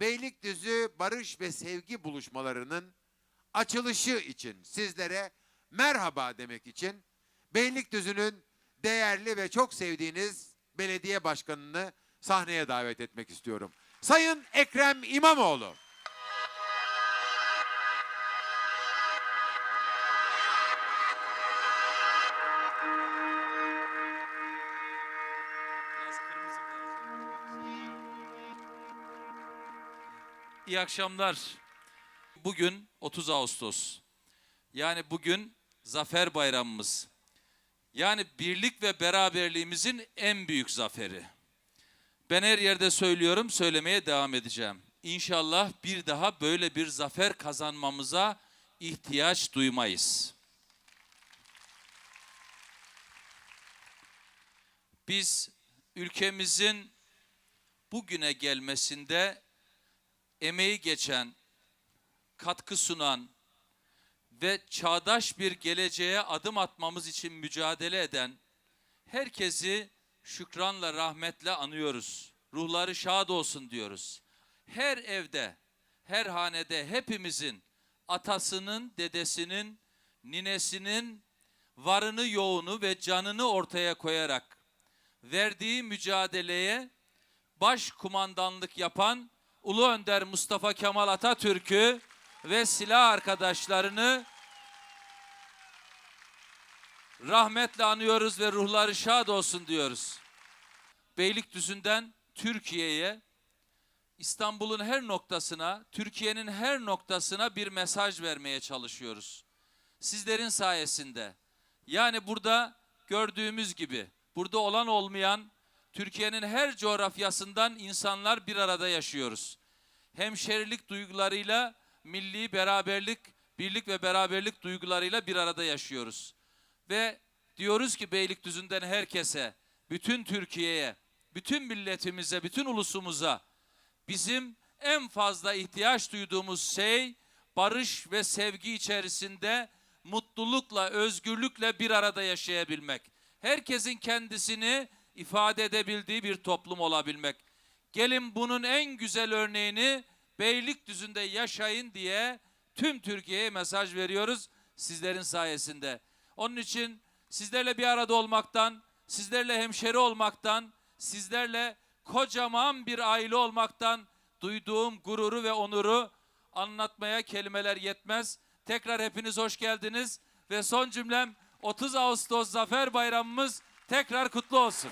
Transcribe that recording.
Beylikdüzü Barış ve Sevgi buluşmalarının açılışı için sizlere merhaba demek için Beylikdüzü'nün değerli ve çok sevdiğiniz belediye başkanını sahneye davet etmek istiyorum. Sayın Ekrem İmamoğlu. İyi akşamlar. Bugün 30 Ağustos. Yani bugün Zafer Bayramımız. Yani birlik ve beraberliğimizin en büyük zaferi. Ben her yerde söylüyorum, söylemeye devam edeceğim. İnşallah bir daha böyle bir zafer kazanmamıza ihtiyaç duymayız. Biz ülkemizin bugüne gelmesinde emeği geçen, katkı sunan ve çağdaş bir geleceğe adım atmamız için mücadele eden herkesi şükranla, rahmetle anıyoruz. Ruhları şad olsun diyoruz. Her evde, her hanede hepimizin atasının, dedesinin, ninesinin varını yoğunu ve canını ortaya koyarak verdiği mücadeleye baş kumandanlık yapan Ulu Önder Mustafa Kemal Atatürk'ü ve silah arkadaşlarını rahmetle anıyoruz ve ruhları şad olsun diyoruz. Beylikdüzü'nden Türkiye'ye, İstanbul'un her noktasına, Türkiye'nin her noktasına bir mesaj vermeye çalışıyoruz. Sizlerin sayesinde. Yani burada gördüğümüz gibi, burada olan olmayan Türkiye'nin her coğrafyasından insanlar bir arada yaşıyoruz. Hemşerilik duygularıyla milli beraberlik, birlik ve beraberlik duygularıyla bir arada yaşıyoruz. Ve diyoruz ki Beylikdüzü'nden herkese, bütün Türkiye'ye, bütün milletimize, bütün ulusumuza bizim en fazla ihtiyaç duyduğumuz şey barış ve sevgi içerisinde mutlulukla, özgürlükle bir arada yaşayabilmek. Herkesin kendisini ifade edebildiği bir toplum olabilmek. Gelin bunun en güzel örneğini Beylikdüzü'nde yaşayın diye tüm Türkiye'ye mesaj veriyoruz sizlerin sayesinde. Onun için sizlerle bir arada olmaktan, sizlerle hemşeri olmaktan, sizlerle kocaman bir aile olmaktan duyduğum gururu ve onuru anlatmaya kelimeler yetmez. Tekrar hepiniz hoş geldiniz ve son cümlem 30 Ağustos Zafer Bayramımız Tekrar kutlu olsun.